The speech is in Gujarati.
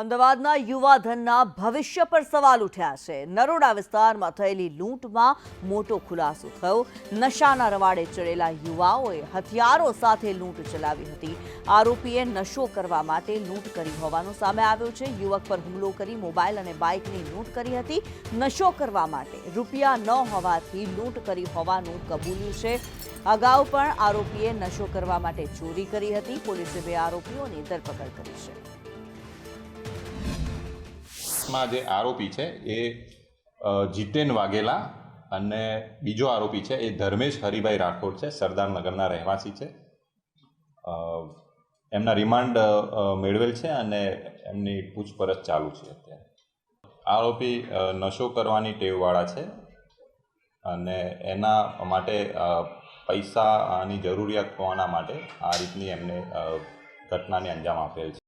અમદાવાદના યુવાધનના ભવિષ્ય પર સવાલ ઉઠ્યા છે. નરોડા વિસ્તારમાં થયેલી લૂંટમાં મોટો ખુલાસો થયો. નશાના રવાડે ચડેલા યુવાઓએ હથિયારો સાથે લૂંટ ચલાવી હતી. આરોપીએ નશો કરવા માટે લૂંટ કરી હોવાનું સામે આવ્યું છે. યુવક પર હુમલો કરી મોબાઈલ અને બાઇકની લૂંટ કરી હતી. નશો કરવા માટે રૂપિયા ન હોવાથી લૂંટ કરી હોવાનું કબૂલ્યું છે. અગાઉ પણ આરોપીએ નશો કરવા માટે ચોરી કરી હતી. પોલીસે બે આરોપીઓની ધરપકડ કરી છે. માં જે આરોપી છે એ જીતેન વાઘેલા અને બીજો આરોપી છે એ ધર્મેશ હરિભાઈ રાઠોડ છે સરદારનગરના રહેવાસી છે. એમના રિમાન્ડ મેળવેલ છે અને એમની પૂછપરછ ચાલુ છે અત્યારે. આરોપી નશો કરવાની ટેવવાળા છે અને એના માટે પૈસાની જરૂરિયાત હોવાના માટે આ રીતની એમને ઘટનાને અંજામ આપેલ છે.